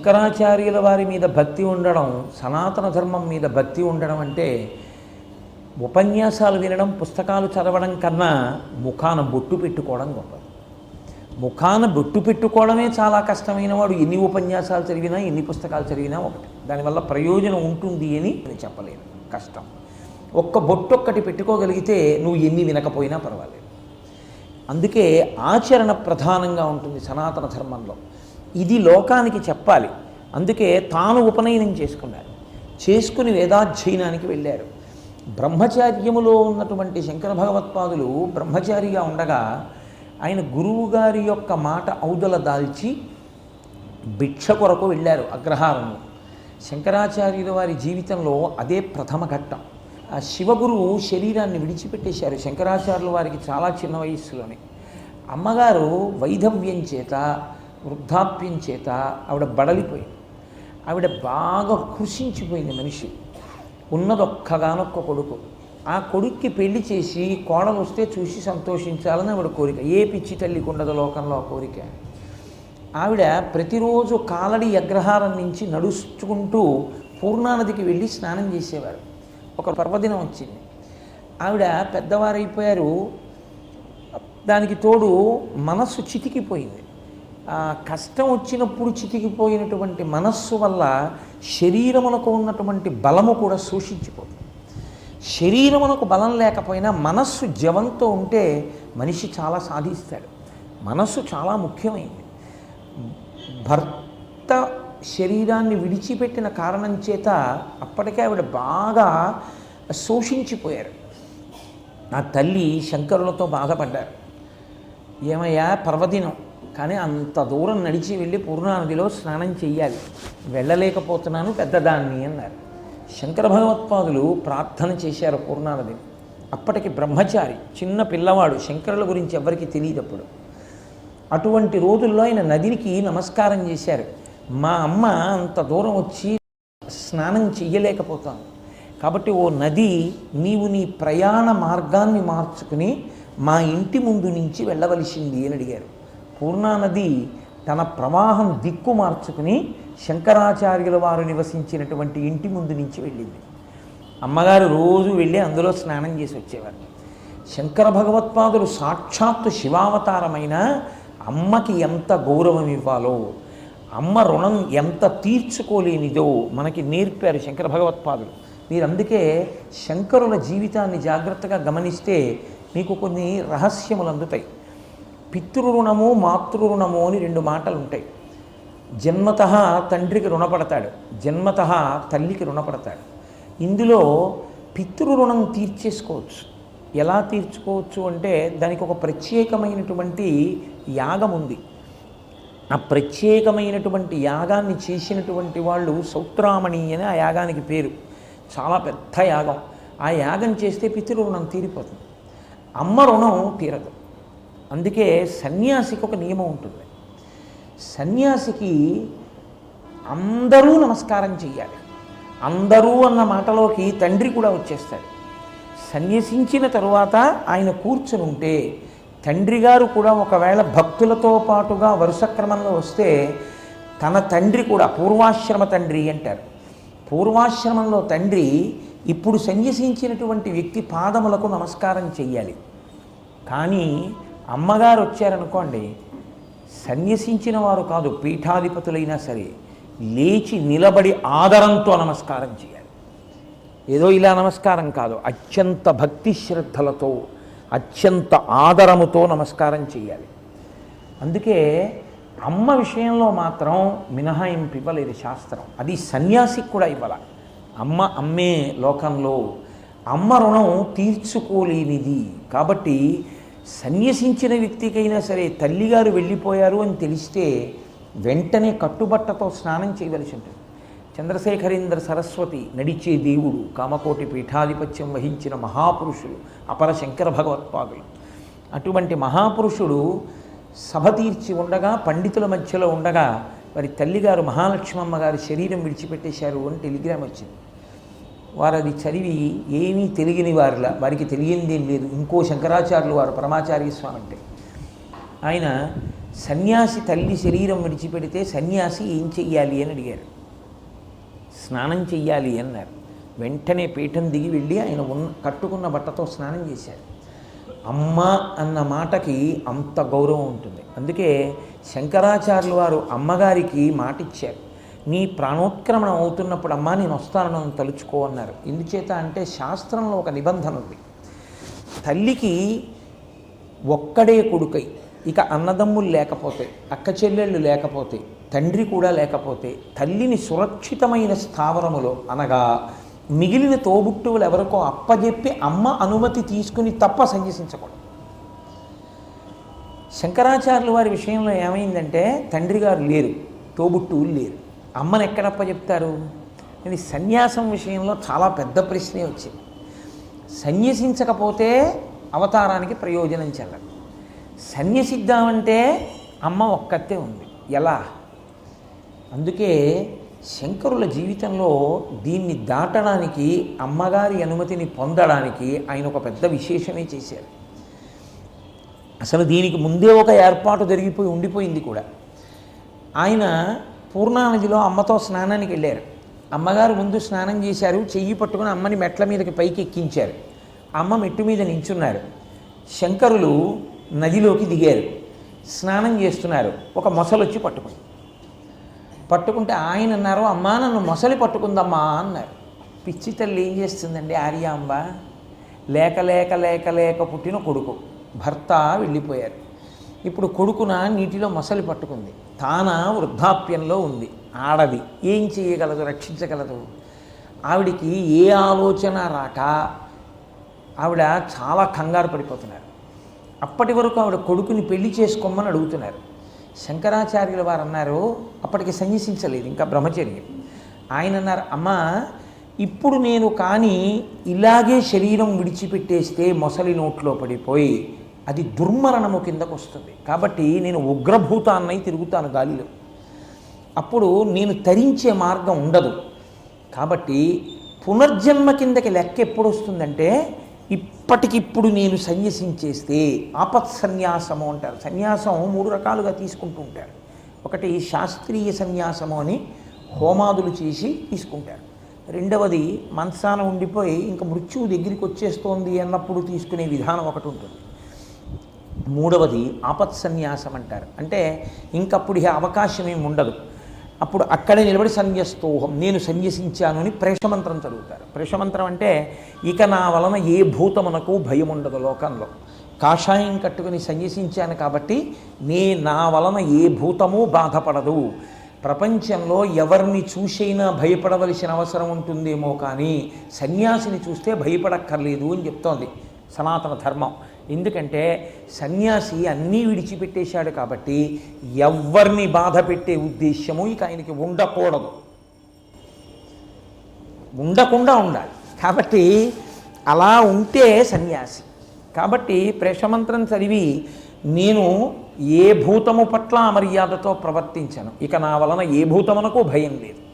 శంకరాచార్యుల వారి మీద భక్తి ఉండడం సనాతన ధర్మం మీద భక్తి ఉండడం అంటే ఉపన్యాసాలు వినడం పుస్తకాలు చదవడం కన్నా ముఖాన బొట్టు పెట్టుకోవడం గొప్పది. ముఖాన బొట్టు పెట్టుకోవడమే చాలా కష్టమైన వాడు. ఎన్ని ఉపన్యాసాలు చదివినా ఎన్ని పుస్తకాలు చదివినా ఒకటి. దానివల్ల ప్రయోజనం ఉంటుంది అని నేను చెప్పలేను. కష్టం. ఒక్క బొట్టు ఒక్కటి పెట్టుకోగలిగితే నువ్వు ఎన్ని వినకపోయినా పర్వాలేదు. అందుకే ఆచరణ ప్రధానంగా ఉంటుంది సనాతన ధర్మంలో. ఇది లోకానికి చెప్పాలి. అందుకే తాను ఉపనయనం చేసుకున్నారు చేసుకుని వేదాధ్యయనానికి వెళ్ళారు. బ్రహ్మచార్యములో ఉన్నటువంటి శంకర భగవత్పాదులు బ్రహ్మచారిగా ఉండగా ఆయన గురువుగారి యొక్క మాట ఔదల దాల్చి భిక్ష కొరకు వెళ్ళారు అగ్రహారంలో శంకరాచార్యుల వారి జీవితంలో అదే ప్రథమ ఘట్టం. ఆ శివగురువు శరీరాన్ని విడిచిపెట్టేశారు శంకరాచార్యుల వారికి చాలా చిన్న వయస్సులోనే. అమ్మగారు వైధవ్యం చేత వృద్ధాప్యం చేత ఆవిడ బడలిపోయింది. ఆవిడ బాగా కృషించిపోయింది మనిషి. ఉన్నదొక్కగానొక్క కొడుకు. ఆ కొడుక్కి పెళ్ళి చేసి కోడలు వస్తే చూసి సంతోషించాలని ఆవిడ కోరిక. ఏ పిచ్చి తల్లికి ఉండదు లోకంలో ఆ కోరిక. ఆవిడ ప్రతిరోజు కాలడి అగ్రహారం నుంచి నడుచుకుంటూ పూర్ణానదికి వెళ్ళి స్నానం చేసేవారు. ఒక పర్వదినం వచ్చింది. ఆవిడ పెద్దవారైపోయారు. దానికి తోడు మనస్సు చితికిపోయింది. కష్టం వచ్చినప్పుడు చితికిపోయినటువంటి మనస్సు వల్ల శరీరమునకు ఉన్నటువంటి బలము కూడా శోషించిపోతుంది. శరీరమునకు బలం లేకపోయినా మనస్సు జవంతో ఉంటే మనిషి చాలా సాధిస్తాడు. మనస్సు చాలా ముఖ్యమైనది భర్త శరీరాన్ని విడిచిపెట్టిన కారణం చేత అప్పటికే ఆవిడ బాగా శోషించిపోయారు. నా తల్లి శంకరులతో బాధపడ్డారు. ఏమయ్యా పర్వదినం. కానీ అంత దూరం నడిచి వెళ్ళి పూర్ణానదిలో స్నానం చెయ్యాలి. వెళ్ళలేకపోతున్నాను పెద్దదాన్ని అన్నారు. శంకర భగవత్పాదులు ప్రార్థన చేశారు పూర్ణానదిని అప్పటికి బ్రహ్మచారి చిన్న పిల్లవాడు శంకరుల గురించి ఎవరికి తెలియదప్పుడు. అటువంటి రోజుల్లో ఆయన నదినికి నమస్కారం చేశారు. మా అమ్మ అంత దూరం వచ్చి స్నానం చెయ్యలేకపోతాను. కాబట్టి ఓ నది నీవు నీ ప్రయాణ మార్గాన్ని మార్చుకుని మా ఇంటి ముందు నుంచి వెళ్ళవలసింది అని అడిగారు. పూర్ణానది తన ప్రవాహం దిక్కు మార్చుకుని శంకరాచార్యుల వారు నివసించినటువంటి ఇంటి ముందు నుంచి వెళ్ళింది. అమ్మగారు రోజు వెళ్ళి అందులో స్నానం చేసి వచ్చేవారు. శంకర భగవత్పాదులు సాక్షాత్తు శివావతారమైన అమ్మకి ఎంత గౌరవం ఇవ్వాలో అమ్మ రుణం ఎంత తీర్చుకోలేనిదో మనకి నేర్పారు శంకర భగవత్పాదులు. మీరు అందుకే శంకరుల జీవితాన్ని జాగ్రత్తగా గమనిస్తే మీకు కొన్ని రహస్యములు అందుతాయి పితృరుణము మాతృరుణము అని రెండు మాటలు ఉంటాయి జన్మత తండ్రికి రుణపడతాడు జన్మత తల్లికి రుణపడతాడు. ఇందులో పితృరుణం తీర్చేసుకోవచ్చు. ఎలా తీర్చుకోవచ్చు అంటే దానికి ఒక ప్రత్యేకమైనటువంటి యాగం ఉంది ఆ ప్రత్యేకమైనటువంటి యాగాన్ని చేసినటువంటి వాళ్ళు సౌత్రామణి అని ఆ యాగానికి పేరు. చాలా పెద్ద యాగం. ఆ యాగం చేస్తే పితృరుణం తీరిపోతుంది. అమ్మ రుణం తీరదు. అందుకే సన్యాసికి ఒక నియమం ఉంటుంది. సన్యాసికి అందరూ నమస్కారం చెయ్యాలి. అందరూ అన్న మాటలోకి తండ్రి కూడా వచ్చేస్తాడు. సన్యసించిన తరువాత ఆయన కూర్చుని ఉంటే తండ్రి గారు కూడా ఒకవేళ భక్తులతో పాటుగా వరుస క్రమంలో వస్తే తన తండ్రి కూడా పూర్వాశ్రమ తండ్రి అంటారు. పూర్వాశ్రమంలో తండ్రి ఇప్పుడు సన్యసించినటువంటి వ్యక్తి పాదములకు నమస్కారం చెయ్యాలి. కానీ అమ్మగారు వచ్చారనుకోండి సన్యసించిన వారు కాదు పీఠాధిపతులైనా సరే లేచి నిలబడి ఆదరంతో నమస్కారం చేయాలి. ఏదో ఇలా నమస్కారం కాదు అత్యంత భక్తి శ్రద్ధలతో అత్యంత ఆదరముతో నమస్కారం చేయాలి. అందుకే అమ్మ విషయంలో మాత్రం మినహాయింపు ఇవ్వలేదు శాస్త్రం. అది సన్యాసికి కూడా ఇవ్వాల. అమ్మ అమ్మే లోకంలో అమ్మ రుణం తీర్చుకోలేనిది. కాబట్టి సన్యసించిన వ్యక్తికైనా సరే తల్లిగారు వెళ్ళిపోయారు అని తెలిస్తే వెంటనే కట్టుబట్టతో స్నానం చేయవలసి ఉంటుంది. చంద్రశేఖరేంద్ర సరస్వతి నడిచే దేవుడు కామకోటి పీఠాధిపత్యం వహించిన మహాపురుషుడు అపర శంకర భగవత్పాదులు. అటువంటి మహాపురుషుడు సభ తీర్చి ఉండగా పండితుల మధ్యలో ఉండగా వారి తల్లిగారు మహాలక్ష్మమ్మ గారి శరీరం విడిచిపెట్టేశారు అని టెలిగ్రామ్ వచ్చింది. వారు అది చదివి ఏమీ తెలియని వారిలా వారికి తెలియంది ఏం లేదు. ఇంకో శంకరాచార్యులు వారు పరమాచార్య స్వామి అంటే ఆయన సన్యాసి తల్లి శరీరం విడిచిపెడితే సన్యాసి ఏం చెయ్యాలి అని అడిగారు. స్నానం చెయ్యాలి అన్నారు. వెంటనే పీఠం దిగి వెళ్ళి ఆయన ఉన్న కట్టుకున్న బట్టతో స్నానం చేశారు. అమ్మ అన్న మాటకి అంత గౌరవం ఉంటుంది. అందుకే శంకరాచార్యులు వారు అమ్మగారికి మాట ఇచ్చారు నీ ప్రాణోత్క్రమణం అవుతున్నప్పుడు అమ్మా నేను వస్తాను నన్ను తలుచుకో అన్నారు. ఎందుచేత అంటే శాస్త్రంలో ఒక నిబంధన ఉంది. తల్లికి ఒక్కడే కొడుకై ఇక అన్నదమ్ములు లేకపోతే అక్క చెల్లెళ్ళు లేకపోతే తండ్రి కూడా లేకపోతే తల్లిని సురక్షితమైన స్థావరములో అనగా మిగిలిన తోబుట్టువులు ఎవరికో అప్పజెప్పి అమ్మ అనుమతి తీసుకుని తప్ప సన్యసించకూడదు శంకరాచార్యుల వారి విషయంలో ఏమైందంటే తండ్రి గారు లేరు తోబుట్టువులు లేరు. అమ్మని ఎక్కడప్ప చెప్తారు? ఇది సన్యాసం విషయంలో చాలా పెద్ద ప్రశ్నే వచ్చింది. సన్యసించకపోతే అవతారానికి ప్రయోజనం చెల్లదు. సన్యసిద్దామంటే అమ్మ ఒక్కతే ఉంది. ఎలా? అందుకే శంకరుల జీవితంలో దీన్ని దాటడానికి అమ్మగారి అనుమతిని పొందడానికి ఆయన ఒక పెద్ద విశేషమే చేశారు. అసలు దీనికి ముందే ఒక ఏర్పాటు జరిగిపోయి ఉండిపోయింది కూడా. ఆయన పూర్ణానదిలో అమ్మతో స్నానానికి వెళ్ళారు. అమ్మగారు ముందు స్నానం చేశారు చెయ్యి పట్టుకుని అమ్మని మెట్ల మీదకి పైకి ఎక్కించారు. అమ్మ మెట్టు మీద నించున్నారు. శంకరులు నదిలోకి దిగారు. స్నానం చేస్తున్నారు. ఒక మొసలు వచ్చి పట్టుకుంది. పట్టుకుంటే ఆయన అన్నారు అమ్మా నన్ను మొసలి పట్టుకుందమ్మా అన్నారు. పిచ్చి తల్లి ఏం చేస్తుందండి ఆర్యాంబ లేక లేక లేక లేక పుట్టిన కొడుకు. భర్త వెళ్ళిపోయారు. ఇప్పుడు కొడుకున నీటిలో మొసలి పట్టుకుంది. తాన వృద్ధాప్యంలో ఉంది ఆడది. ఏం చేయగలదు? రక్షించగలదు. ఆవిడికి ఏ ఆలోచన రాక ఆవిడ చాలా కంగారు పడిపోతున్నారు. అప్పటి వరకు ఆవిడ కొడుకుని పెళ్ళి చేసుకోమని అడుగుతున్నారు. శంకరాచార్యుల వారు అన్నారు అప్పటికి సన్యసించలేదు ఇంకా బ్రహ్మచర్యం. ఆయన అన్నారు అమ్మ ఇప్పుడు నేను కానీ ఇలాగే శరీరం విడిచిపెట్టేస్తే మొసలి నోట్లో పడిపోయి అది దుర్మరణము కిందకు వస్తుంది. కాబట్టి నేను ఉగ్రభూతాన్నై తిరుగుతాను గాలిలో. అప్పుడు నేను తరించే మార్గం ఉండదు. కాబట్టి పునర్జన్మ కిందకి లెక్క ఎప్పుడు వస్తుందంటే ఇప్పటికిప్పుడు నేను సన్యసించేస్తే ఆపత్ సన్యాసము అంటారు. సన్యాసం మూడు రకాలుగా తీసుకుంటూ ఉంటారు. ఒకటి శాస్త్రీయ సన్యాసము అని హోమాదులు చేసి తీసుకుంటారు. రెండవది మనసాన ఉండిపోయి ఇంకా మృత్యువు దగ్గరికి వచ్చేస్తోంది అన్నప్పుడు తీసుకునే విధానం ఒకటి ఉంటుంది. మూడవది ఆపత్ సన్యాసం అంటారు అంటే ఇంకప్పుడు ఈ అవకాశం ఏమి ఉండదు. అప్పుడు అక్కడే నిలబడి సన్యస్తోహం నేను సన్యసించాను అని ప్రేషమంత్రం చదువుతారు. ప్రేషమంత్రం అంటే ఇక నా వలన ఏ భూతమునకు భయం ఉండదు లోకంలో. కాషాయం కట్టుకుని సన్యసించాను కాబట్టి నే నా వలన ఏ భూతము బాధపడదు. ప్రపంచంలో ఎవరిని చూసైనా భయపడవలసిన అవసరం ఉంటుందేమో కానీ సన్యాసిని చూస్తే భయపడక్కర్లేదు అని చెప్తోంది సనాతన ధర్మం. ఎందుకంటే సన్యాసి అన్నీ విడిచిపెట్టేశాడు కాబట్టి ఎవరిని బాధ పెట్టే ఉద్దేశ్యము ఇక ఆయనకి ఉండకూడదు. ఉండకుండా ఉండాలి. కాబట్టి అలా ఉంటే సన్యాసి. కాబట్టి ప్రేషమంత్రం చదివి నేను ఏ భూతము పట్ల అమర్యాదతో ప్రవర్తించను. ఇక నా వలన ఏ భూతమునకు భయం లేదు.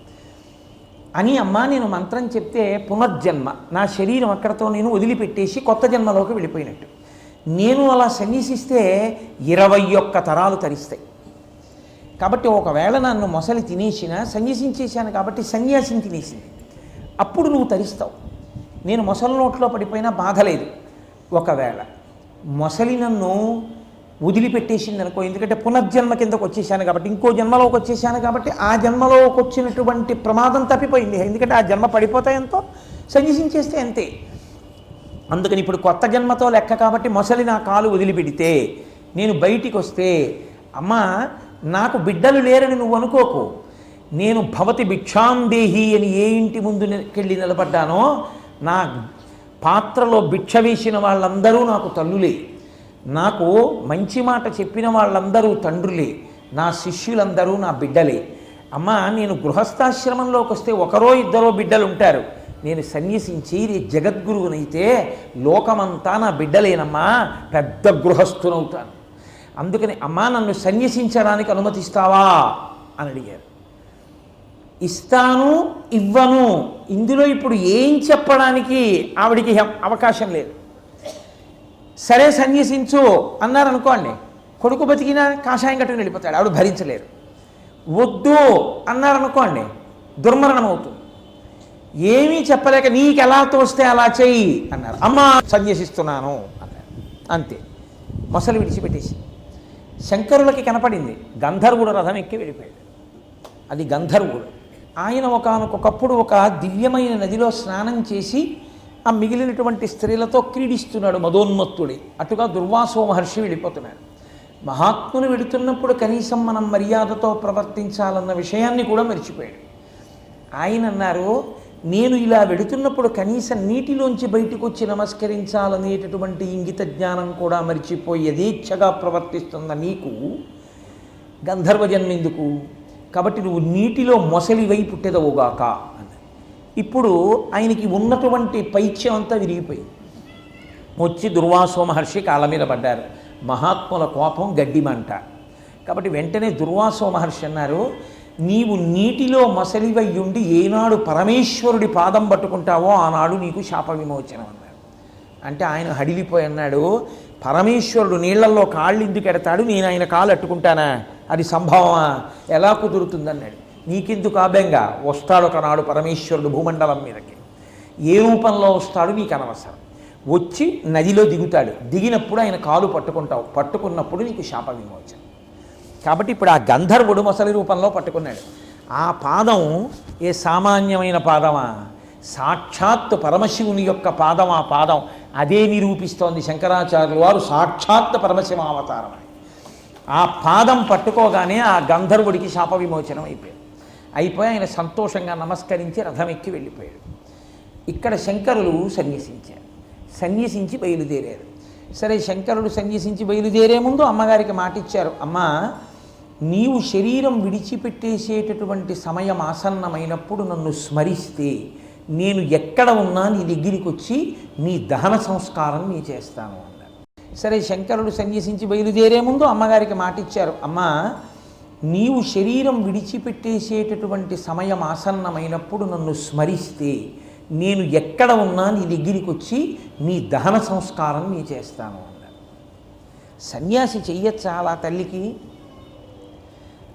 అని అమ్మా నేను మంత్రం చెప్తే పునర్జన్మ. నా శరీరం అక్కడతో నేను వదిలిపెట్టేసి కొత్త జన్మలోకి వెళ్ళిపోయినట్టు. నేను అలా సన్యసిస్తే ఇరవై ఒక్క తరాలు తరిస్తాయి. కాబట్టి ఒకవేళ నన్ను మొసలి తినేసిన సన్యసించేశాను కాబట్టి సన్యాసిని తినేసింది. అప్పుడు నువ్వు తరిస్తావు. నేను మొసలి నోట్లో పడిపోయినా బాధ లేదు. ఒకవేళ మొసలి నన్ను వదిలిపెట్టేసింది అనుకో ఎందుకంటే పునర్జన్మ కిందకు వచ్చేసాను కాబట్టి ఇంకో జన్మలోకి వచ్చేసాను కాబట్టి ఆ జన్మలోకి వచ్చినటువంటి ప్రమాదం తప్పిపోయింది. ఎందుకంటే ఆ జన్మ పడిపోతాయంతో సన్యసించేస్తే అంతే. అందుకని ఇప్పుడు కొత్త జన్మతో లెక్క కాబట్టి మొసలి నా కాలు వదిలిపెడితే నేను బయటికి వస్తే అమ్మా నాకు బిడ్డలు లేరని నువ్వు అనుకోకు. నేను భవతి భిక్షాం దేహి అని ఏ ఇంటి ముందు వెళ్ళి నిలబడ్డానో నా పాత్రలో భిక్ష వేసిన వాళ్ళందరూ నాకు తల్లులే. నాకు మంచి మాట చెప్పిన వాళ్ళందరూ తండ్రులే. నా శిష్యులందరూ నా బిడ్డలే. అమ్మా నేను గృహస్థాశ్రమంలోకి వస్తే ఒకరో ఇద్దరో బిడ్డలు ఉంటారు నేను సన్యసించి జగద్గురువునైతే లోకమంతా నా బిడ్డలేనమ్మా పెద్ద గృహస్థునవుతాను. అందుకని అమ్మా నన్ను సన్యసించడానికి అనుమతిస్తావా? అని అడిగారు. ఇస్తాను ఇవ్వను. ఇందులో ఇప్పుడు ఏం చెప్పడానికి ఆవిడికి అవకాశం లేదు. సరే సన్యసించు అన్నారనుకోండి కొడుకు బతికినా కాషాయం కట్టుకుని వెళ్ళిపోతాడు. ఆవిడ భరించలేరు. వద్దు అన్నారనుకోండి దుర్మరణం అవుతుంది ఏమీ చెప్పలేక నీకు ఎలా తోస్తే అలా చెయ్యి అన్నారు. అమ్మ సన్యసిస్తున్నాను అన్నారు. అంతే. మొసలు విడిచిపెట్టేసి. శంకరులకి కనపడింది. గంధర్వుడు రథం ఎక్కి వెళ్ళిపోయాడు. అది గంధర్వుడు. ఆయన ఒకనకొకప్పుడు ఒక దివ్యమైన నదిలో స్నానం చేసి ఆ మిగిలినటువంటి స్త్రీలతో క్రీడిస్తున్నాడు మదోన్మత్తుడి. అటుగా దుర్వాసో మహర్షి వెళ్ళిపోతున్నాడు. మహాత్ములు వెడుతున్నప్పుడు కనీసం మనం మర్యాదతో ప్రవర్తించాలన్న విషయాన్ని కూడా మర్చిపోయాడు. ఆయన అన్నారు నేను ఇలా వెడుతున్నప్పుడు కనీసం నీటిలోంచి బయటకు వచ్చి నమస్కరించాలనేటటువంటి ఇంగిత జ్ఞానం కూడా మరిచిపోయి యథేచ్ఛగా ప్రవర్తిస్తున్న నీకు గంధర్వ జన్మెందుకు. కాబట్టి నువ్వు నీటిలో మొసలివై పుట్టెదవుగాక అని ఇప్పుడు ఆయనకి ఉన్నటువంటి పైత్యం అంతా విరిగిపోయింది. వచ్చి దుర్వాసో మహర్షి కాళ్ళ మీద పడ్డారు. మహాత్ముల కోపం గడ్డిమంట. కాబట్టి వెంటనే దుర్వాసో మహర్షి అన్నారు నీవు నీటిలో మసలివై ఉండి ఏనాడు పరమేశ్వరుడి పాదం పట్టుకుంటావో ఆనాడు నీకు శాప విమోచనం అన్నాడు. అంటే ఆయన హడిలిపోయి అన్నాడు పరమేశ్వరుడు నీళ్ళలో కాళ్ళు ఎందుకు ఎడతాడు నేను ఆయన కాళ్ళు అట్టుకుంటానా అది సంభవమా? ఎలా కుదురుతుందన్నాడు. నీకెందుకు ఆబెంగా వస్తాడు ఒకనాడు పరమేశ్వరుడు భూమండలం మీదకి. ఏ రూపంలో వస్తాడు నీకు అనవసరం. వచ్చి నదిలో దిగుతాడు. దిగినప్పుడు ఆయన కాలు పట్టుకుంటావు. పట్టుకున్నప్పుడు నీకు శాప విమోచనం కాబట్టి ఇప్పుడు ఆ గంధర్వుడు మొసలి రూపంలో పట్టుకున్నాడు. ఆ పాదం ఏ సామాన్యమైన పాదమా? సాక్షాత్ పరమశివుని యొక్క పాదం ఆ పాదం. అదే నిరూపిస్తోంది శంకరాచార్యులు వారు సాక్షాత్ పరమశివ అవతారం ఆ పాదం పట్టుకోగానే ఆ గంధర్వుడికి శాప విమోచనం అయిపోయాడు అయిపోయి ఆయన సంతోషంగా నమస్కరించి రథం ఎక్కి వెళ్ళిపోయాడు. ఇక్కడ శంకరులు సన్యసించారు. సన్యసించి బయలుదేరారు. సరే శంకరుడు సన్యసించి బయలుదేరే ముందు అమ్మగారికి మాట ఇచ్చారు అమ్మ నీవు శరీరం విడిచిపెట్టేసేటటువంటి సమయం ఆసన్నమైనప్పుడు నన్ను స్మరిస్తే నేను ఎక్కడ ఉన్నా నీ దగ్గరికి వచ్చి నీ దహన సంస్కారం నీ చేస్తాను అన్నారు సరే శంకరుడు సన్యసించి బయలుదేరే ముందు అమ్మగారికి మాట ఇచ్చారు అమ్మ నీవు శరీరం విడిచిపెట్టేసేటటువంటి సమయం ఆసన్నమైనప్పుడు నన్ను స్మరిస్తే నేను ఎక్కడ ఉన్నా నీ దగ్గరికి వచ్చి నీ దహన సంస్కారం నీ చేస్తాను అన్నారు సన్యాసి చెయ్యొచ్చా అలా తల్లికి?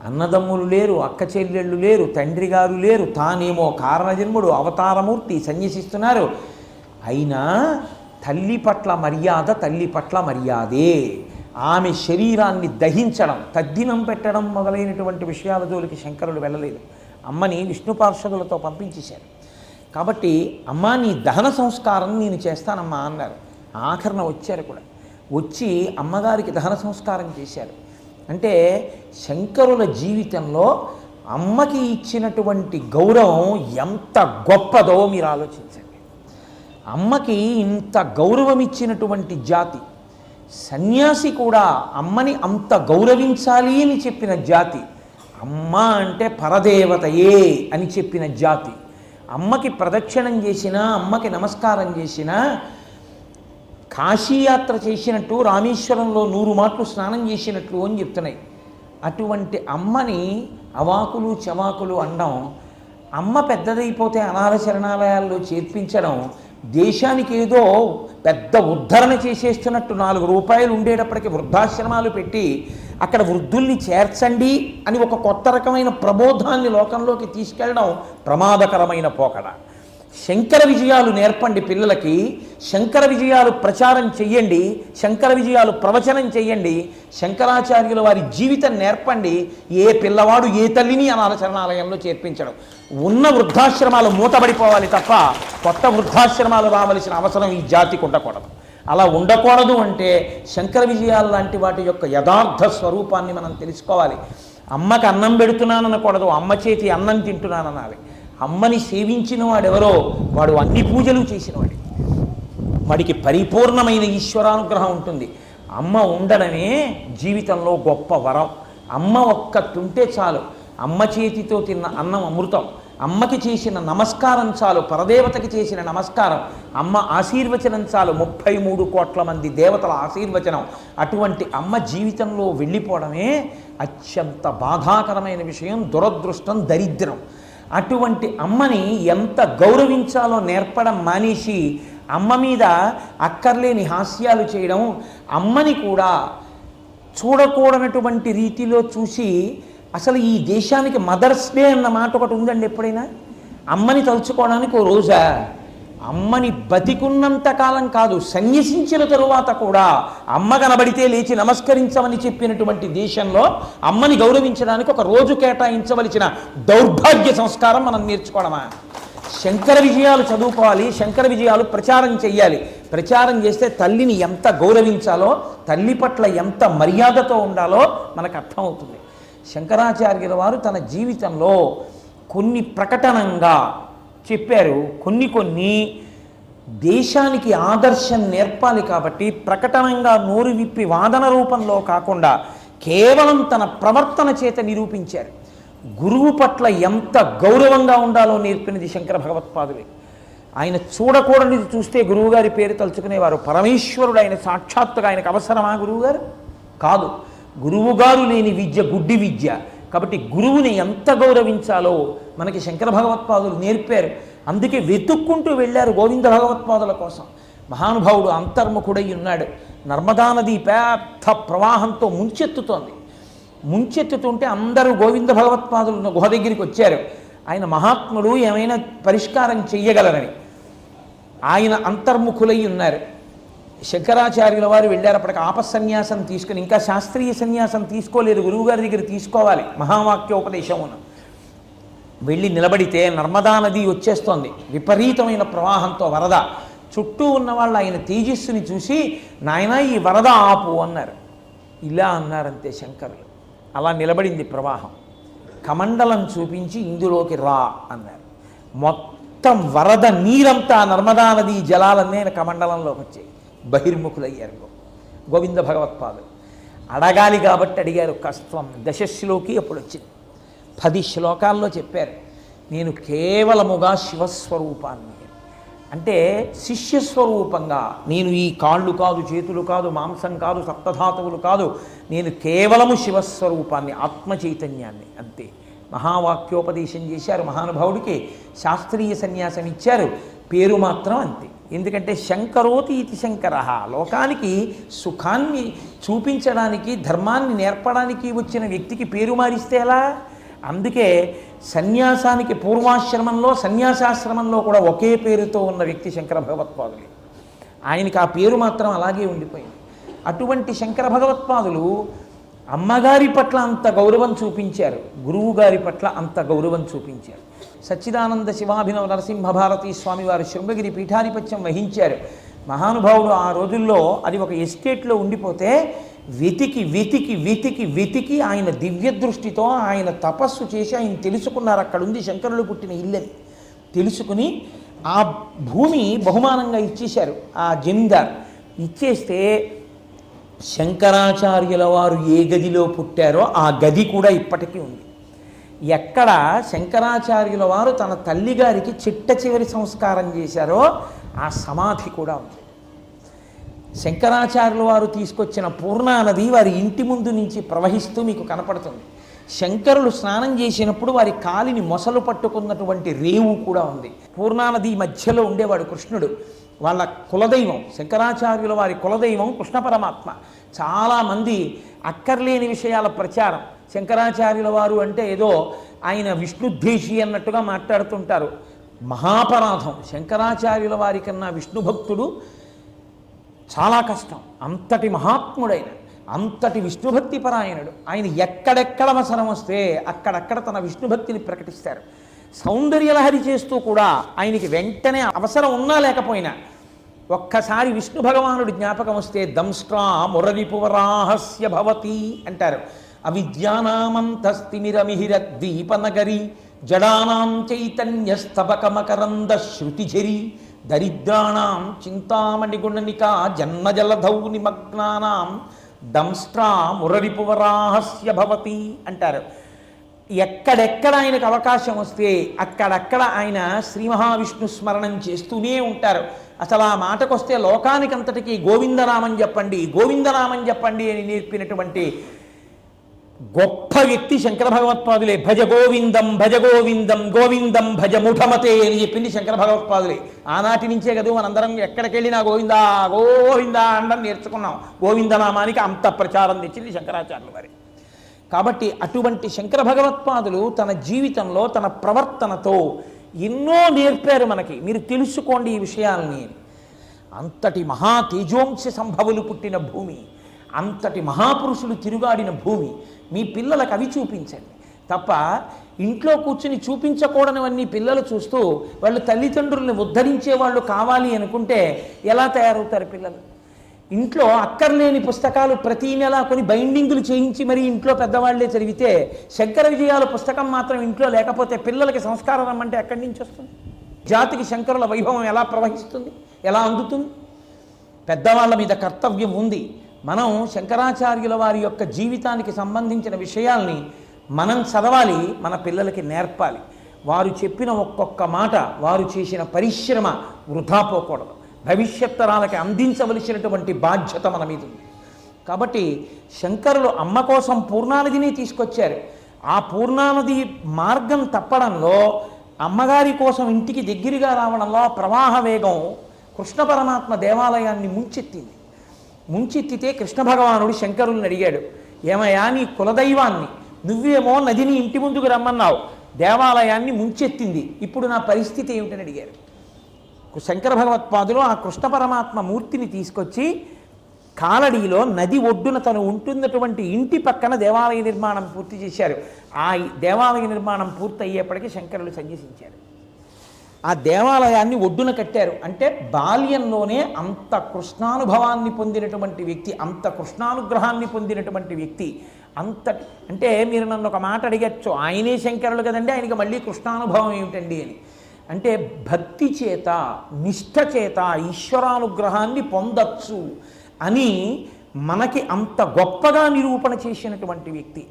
అన్నదమ్ములు లేరు అక్క చెల్లెళ్ళు లేరు తండ్రి గారు లేరు తానేమో కారణజన్ముడు అవతారమూర్తి సన్యసిస్తున్నారు. అయినా తల్లి పట్ల మర్యాద తల్లి పట్ల మర్యాదే. ఆమె శరీరాన్ని దహించడం తద్దినం పెట్టడం మొదలైనటువంటి విషయాల జోలికి శంకరులు వెళ్ళలేదు. అమ్మని విష్ణు పార్షదులతో పంపించేశారు. కాబట్టి అమ్మ నీ దహన సంస్కారం నేను చేస్తానమ్మా అన్నారు. ఆఖరణ వచ్చారు కూడా. వచ్చి అమ్మగారికి దహన సంస్కారం చేశారు. అంటే శంకరుల జీవితంలో అమ్మకి ఇచ్చినటువంటి గౌరవం ఎంత గొప్పదో మీరు ఆలోచించండి. అమ్మకి ఇంత గౌరవం ఇచ్చినటువంటి జాతి సన్యాసి కూడా అమ్మని అంత గౌరవించాలి అని చెప్పిన జాతి అమ్మ అంటే పరదేవతయే అని చెప్పిన జాతి అమ్మకి ప్రదక్షిణం చేసినా అమ్మకి నమస్కారం చేసినా కాశీయాత్ర చేసినట్టు రామేశ్వరంలో నూరు మాటలు స్నానం చేసినట్లు అని చెప్తున్నాయి. అటువంటి అమ్మని అవాకులు చవాకులు అనడం అమ్మ పెద్దదైపోతే అనాథ శరణాలయాల్లో చేర్పించడం దేశానికి ఏదో పెద్ద ఉద్ధరణ చేసేస్తున్నట్టు నాలుగు రూపాయలు ఉండేటప్పటికి వృద్ధాశ్రమాలు పెట్టి అక్కడ వృద్ధుల్ని చేర్చండి అని ఒక కొత్త రకమైన ప్రబోధాన్ని లోకంలోకి తీసుకెళ్ళడం ప్రమాదకరమైన పోకడ. శంకర విజయాలు నేర్పండి పిల్లలకి శంకర విజయాలు ప్రచారం చెయ్యండి శంకర విజయాలు ప్రవచనం చెయ్యండి శంకరాచార్యుల వారి జీవితం నేర్పండి ఏ పిల్లవాడు ఏ తల్లిని అనాచరణాలయంలో చేర్పించడం. ఉన్న వృద్ధాశ్రమాలు మూతబడిపోవాలి తప్ప కొత్త వృద్ధాశ్రమాలు రావలసిన అవసరం ఈ జాతికి ఉండకూడదు. అలా ఉండకూడదు అంటే శంకర విజయాలు లాంటి వాటి యొక్క యథార్థ స్వరూపాన్ని మనం తెలుసుకోవాలి. అమ్మకి అన్నం పెడుతున్నాను అనకూడదు అమ్మ చేతి అన్నం తింటున్నాను అనాలి అమ్మని సేవించిన వాడెవరో వాడు అన్ని పూజలు చేసినవాడు. వాడికి పరిపూర్ణమైన ఈశ్వరానుగ్రహం ఉంటుంది. అమ్మ ఉండడమే జీవితంలో గొప్ప వరం. అమ్మ ఒక్క తుంటే చాలు. అమ్మ చేతితో తిన్న అన్నం అమృతం. అమ్మకి చేసిన నమస్కారం చాలు. పరదేవతకి చేసిన నమస్కారం. అమ్మ ఆశీర్వచనం చాలు. ముప్పై మూడు కోట్ల మంది దేవతల ఆశీర్వచనం. అటువంటి అమ్మ జీవితంలో వెళ్ళిపోవడమే అత్యంత బాధాకరమైన విషయం దురదృష్టం దరిద్రం. అటువంటి అమ్మని ఎంత గౌరవించాలో నేర్పడం మానేసి అమ్మ మీద అక్కర్లేని హాస్యాలు చేయడం అమ్మని కూడా చూడకూడనటువంటి రీతిలో చూసి అసలు ఈ దేశానికి మదర్స్ డే అన్న మాట ఒకటి ఉందండి ఎప్పుడైనా? అమ్మని తలుచుకోవడానికి ఓ రోజా? అమ్మని బతికున్నంత కాలం కాదు సన్యసించిన తరువాత కూడా అమ్మ కనబడితే లేచి నమస్కరించమని చెప్పినటువంటి దేశంలో అమ్మని గౌరవించడానికి ఒక రోజు కేటాయించవలసిన దౌర్భాగ్య సంస్కారం మనం నేర్చుకోవడమా? శంకర విజయాలు చదువుకోవాలి శంకర విజయాలు ప్రచారం చెయ్యాలి. ప్రచారం చేస్తే తల్లిని ఎంత గౌరవించాలో తల్లి పట్ల ఎంత మర్యాదతో ఉండాలో మనకు అర్థమవుతుంది. శంకరాచార్యుల వారు తన జీవితంలో కొన్ని ప్రకటనంగా చెప్పారు. కొన్ని కొన్ని దేశానికి ఆదర్శం నేర్పాలి కాబట్టి ప్రకటనంగా నోరు విప్పి వాదన రూపంలో కాకుండా కేవలం తన ప్రవర్తన చేత నిరూపించారు. గురువు పట్ల ఎంత గౌరవంగా ఉండాలో నేర్పినది శంకర భగవత్పాదులే. ఆయన చూడకూడనిది చూస్తే గురువుగారి పేరు తలుచుకునేవారు. పరమేశ్వరుడు ఆయన సాక్షాత్తుగా ఆయనకు అవసరమా గురువుగారు? కాదు. గురువుగారు లేని విద్య గుడ్డి విద్య. కాబట్టి గురువుని ఎంత గౌరవించాలో మనకి శంకర భగవత్పాదులు నేర్పారు. అందుకే వెతుక్కుంటూ వెళ్ళారు గోవింద భగవత్పాదుల కోసం. మహానుభావుడు అంతర్ముఖుడై ఉన్నాడు. నర్మదా నది పెద్ద ప్రవాహంతో ముంచెత్తుతోంది. ముంచెత్తుతుంటే అందరూ గోవింద భగవత్పాదులు ఉన్న గుహ దగ్గరికి వచ్చారు. ఆయన మహాత్ముడు ఏమైనా పరిష్కారం చెయ్యగలరని. ఆయన అంతర్ముఖులై ఉన్నారు. శంకరాచార్యుల వారు వెళ్ళారు. అప్పటికి ఆపసన్యాసం తీసుకుని ఇంకా శాస్త్రీయ సన్యాసం తీసుకోలేదు. గురువుగారి దగ్గర తీసుకోవాలి. మహావాక్యోపదేశమును. వెళ్ళి నిలబడితే నర్మదా నది వచ్చేస్తోంది. విపరీతమైన ప్రవాహంతో వరద. చుట్టూ ఉన్న వాళ్ళు ఆయన తేజస్సుని చూసి నాయన ఈ వరద ఆపు అన్నారు. ఇలా అన్నారంతే శంకరులు. అలా నిలబడింది ప్రవాహం. కమండలం చూపించి ఇందులోకి రా అన్నారు. మొత్తం వరద నీరంతా నర్మదా నది జలాలన్నీ ఆయన కమండలంలోకి వచ్చాయి. బహిర్ముఖులయ్యారు. గోవింద భగవత్పాదులు అడగాలి కాబట్టి అడిగారు. కస్త్వం దశశ్లోకి అప్పుడు వచ్చింది పది శ్లోకాల్లో చెప్పారు. నేను కేవలముగా శివస్వరూపాన్ని. అంటే శిష్యస్వరూపంగా నేను ఈ కాళ్ళు కాదు చేతులు కాదు మాంసం కాదు సప్తధాతువులు కాదు. నేను కేవలము శివస్వరూపాన్ని ఆత్మ చైతన్యాన్ని అంతే. మహావాక్యోపదేశం చేశారు మహానుభావుడికి. శాస్త్రీయ సన్యాసం ఇచ్చారు పేరు మాత్రం అంతే. ఎందుకంటే శంకరోతి ఇది శంకర. లోకానికి సుఖాన్ని చూపించడానికి ధర్మాన్ని నేర్పడానికి వచ్చిన వ్యక్తికి పేరు మారిస్తే ఎలా? అందుకే సన్యాసానికి పూర్వాశ్రమంలో సన్యాసాశ్రమంలో కూడా ఒకే పేరుతో ఉన్న వ్యక్తి శంకర భగవత్పాదులే. ఆయనకి ఆ పేరు మాత్రం అలాగే ఉండిపోయింది. అటువంటి శంకర భగవత్పాదులు అమ్మగారి పట్ల అంత గౌరవం చూపించారు గురువు గారి పట్ల అంత గౌరవం చూపించారు. సచ్చిదానంద శివాభినవ నరసింహ భారతీ స్వామి వారు శృంగగిరి పీఠాధిపత్యం వహించారు. మహానుభావుడు ఆ రోజుల్లో అది ఒక ఎస్టేట్లో ఉండిపోతే వెతికి వెతికి వెతికి వెతికి ఆయన దివ్య దృష్టితో ఆయన తపస్సు చేసి ఆయన తెలుసుకున్నారు. అక్కడ ఉంది శంకరులు పుట్టిన ఇల్లని తెలుసుకుని ఆ భూమి బహుమానంగా ఇచ్చేశారు. ఆ జమీందార్ ఇచ్చేస్తే శంకరాచార్యుల వారు ఏ గదిలో పుట్టారో ఆ గది కూడా ఇప్పటికీ ఉంది. ఎక్కడ శంకరాచార్యుల వారు తన తల్లిగారికి చిట్ట చివరి సంస్కారం చేశారో ఆ సమాధి కూడా ఉంది. శంకరాచార్యుల వారు తీసుకొచ్చిన పూర్ణానది వారి ఇంటి ముందు నుంచి ప్రవహిస్తూ మీకు కనపడుతుంది. శంకరులు స్నానం చేసినప్పుడు వారి కాలిని మొసలు పట్టుకున్నటువంటి రేవు కూడా ఉంది. పూర్ణానది మధ్యలో ఉండేవాడు కృష్ణుడు. వాళ్ళ కులదైవం శంకరాచార్యుల వారి కులదైవం కృష్ణ పరమాత్మ. చాలామంది అక్కర్లేని విషయాల ప్రచారం. శంకరాచార్యుల వారు అంటే ఏదో ఆయన విష్ణుద్దేశి అన్నట్టుగా మాట్లాడుతుంటారు. మహాపరాధం. శంకరాచార్యుల వారి కన్నా విష్ణు భక్తుడు చాలా కష్టం. అంతటి మహాత్ముడైన అంతటి విష్ణుభక్తి పరాయణుడు ఆయన ఎక్కడెక్కడ అవసరం వస్తే అక్కడక్కడ తన విష్ణుభక్తిని ప్రకటిస్తారు. సౌందర్యలహరి చేస్తూ కూడా ఆయనకి వెంటనే అవసరం ఉన్నా లేకపోయినా ఒక్కసారి విష్ణు భగవానుడు జ్ఞాపకం వస్తే దంష్ట్రా మురరిపువరాహస్య భవతి అంటారు. అవిద్యానామంతస్తిమిరమిహిర దీపనగరి జడానాం చైతన్యస్తబకమకరంద శృతిఝరి దరిద్రాణం చింతామణిగుణనికా జన్మజలధౌ నిమగ్నానాం దంష్ట్రా మురరిపువరాహస్య భవతి అంటారు. ఎక్కడెక్కడ ఆయనకు అవకాశం వస్తే అక్కడక్కడ ఆయన శ్రీ మహావిష్ణు స్మరణం చేస్తూనే ఉంటారు. అసలు ఆ మాటకొస్తే లోకానికంతటికీ గోవిందనామం చెప్పండి గోవిందనామం చెప్పండి అని నేర్పినటువంటి గొప్ప వ్యక్తి శంకర భగవత్పాదులే. భజ గోవిందం భజ గోవిందం గోవిందం భజ ముఠమతే అని చెప్పింది శంకర భగవత్పాదులే. ఆనాటి నుంచే కదా మనందరం ఎక్కడికి వెళ్ళినా గోవిందా గోవిందా అనడం నేర్చుకున్నాం. గోవిందనామానికి అంత ప్రచారం తెచ్చింది శంకరాచార్యులు వారి. కాబట్టి అటువంటి శంకర భగవత్పాదులు తన జీవితంలో తన ప్రవర్తనతో ఎన్నో నేర్పారు మనకి. మీరు తెలుసుకోండి ఈ విషయాల్ని. అంతటి మహా తేజోంశ సంభవులు పుట్టిన భూమి అంతటి మహాపురుషులు తిరుగాడిన భూమి. మీ పిల్లలకు అవి చూపించండి. తప్ప ఇంట్లో కూర్చుని చూపించకూడనివన్నీ పిల్లలు చూస్తూ వాళ్ళు తల్లిదండ్రుల్ని ఉద్ధరించే వాళ్ళు కావాలి అనుకుంటే ఎలా తయారవుతారు పిల్లలు? ఇంట్లో అక్కర్లేని పుస్తకాలు ప్రతి నెల కొన్ని బైండింగులు చేయించి మరీ ఇంట్లో పెద్దవాళ్ళే చదివితే శంకర విజయాల పుస్తకం మాత్రం ఇంట్లో లేకపోతే పిల్లలకి సంస్కారం రమ్మంటే ఎక్కడి నుంచి వస్తుంది? జాతికి శంకరుల వైభవం ఎలా ప్రవహిస్తుంది? ఎలా అందుతుంది? పెద్దవాళ్ళ మీద కర్తవ్యం ఉంది. మనం శంకరాచార్యుల వారి యొక్క జీవితానికి సంబంధించిన విషయాల్ని మనం చదవాలి మన పిల్లలకి నేర్పాలి. వారు చెప్పిన ఒక్కొక్క మాట వారు చేసిన పరిశ్రమ వృధా పోకూడదు. భవిష్యత్ తరాలకి అందించవలసినటువంటి బాధ్యత మన మీద ఉంది. కాబట్టి శంకరులు అమ్మ కోసం పూర్ణానదిని తీసుకొచ్చారు. ఆ పూర్ణానది మార్గం తప్పడంలో అమ్మగారి కోసం ఇంటికి దగ్గరగా రావడంలో ఆ ప్రవాహ వేగం కృష్ణ పరమాత్మ దేవాలయాన్ని ముంచెత్తింది. ముంచెత్తితే కృష్ణ భగవానుడు శంకరుల్ని అడిగాడు ఏమయ్యా నీ కులదైవాన్ని? నువ్వేమో నదిని ఇంటి ముందుకు రమ్మన్నావు. దేవాలయాన్ని ముంచెత్తింది. ఇప్పుడు నా పరిస్థితి ఏమిటని అడిగారు. శంకర భగవత్పాదులు ఆ కృష్ణ పరమాత్మ మూర్తిని తీసుకొచ్చి కాలడిలో నది ఒడ్డున తను ఉంటున్నటువంటి ఇంటి పక్కన దేవాలయ నిర్మాణం పూర్తి చేశారు. ఆ దేవాలయ నిర్మాణం పూర్తి అయ్యేప్పటికీ శంకరులు సన్యసించారు. ఆ దేవాలయాన్ని ఒడ్డున కట్టారు. అంటే బాల్యంలోనే అంత కృష్ణానుభవాన్ని పొందినటువంటి వ్యక్తి అంత కృష్ణానుగ్రహాన్ని పొందినటువంటి వ్యక్తి అంత అంటే మీరు నన్ను ఒక మాట అడిగచ్చు ఆయనే శంకరులు కదండి ఆయనకి మళ్ళీ కృష్ణానుభవం ఏమిటండి అని. అంటే భక్తి చేత నిష్ఠ చేత ఈశ్వరానుగ్రహాన్ని పొందచ్చు అని మనకి అంత గొప్పగా నిరూపణ చేసినటువంటి వ్యక్తి.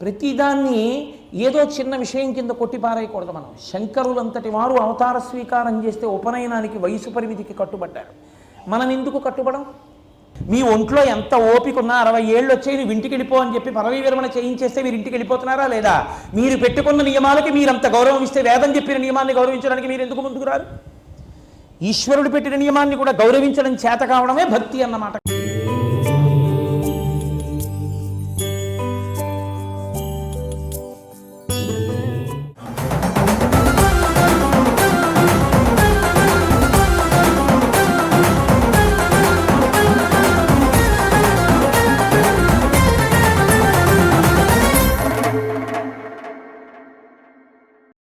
ప్రతిదాన్ని ఏదో చిన్న విషయం కింద కొట్టిపారేయకూడదు మనం. శంకరులంతటి వారు అవతార స్వీకారం చేస్తే ఉపనయనానికి వయసు పరిమితికి కట్టుబడ్డారు. మనం ఎందుకు కట్టుబడం? మీ ఒంట్లో ఎంత ఓపిక ఉన్నా అరవై ఏళ్ళు వచ్చాయి నువ్వు ఇంటికి వెళ్ళిపో అని చెప్పి పదవీ విరమణ చేయించేస్తే మీరు ఇంటికి వెళ్ళిపోతున్నారా లేదా? మీరు పెట్టుకున్న నియమాలకి మీరు అంత గౌరవం ఇస్తే వేదం చెప్పిన నియమాన్ని గౌరవించడానికి మీరు ఎందుకు ముందుకు రారు? ఈశ్వరుడు పెట్టిన నియమాన్ని కూడా గౌరవించడం చేత కావడమే భక్తి అన్నమాట.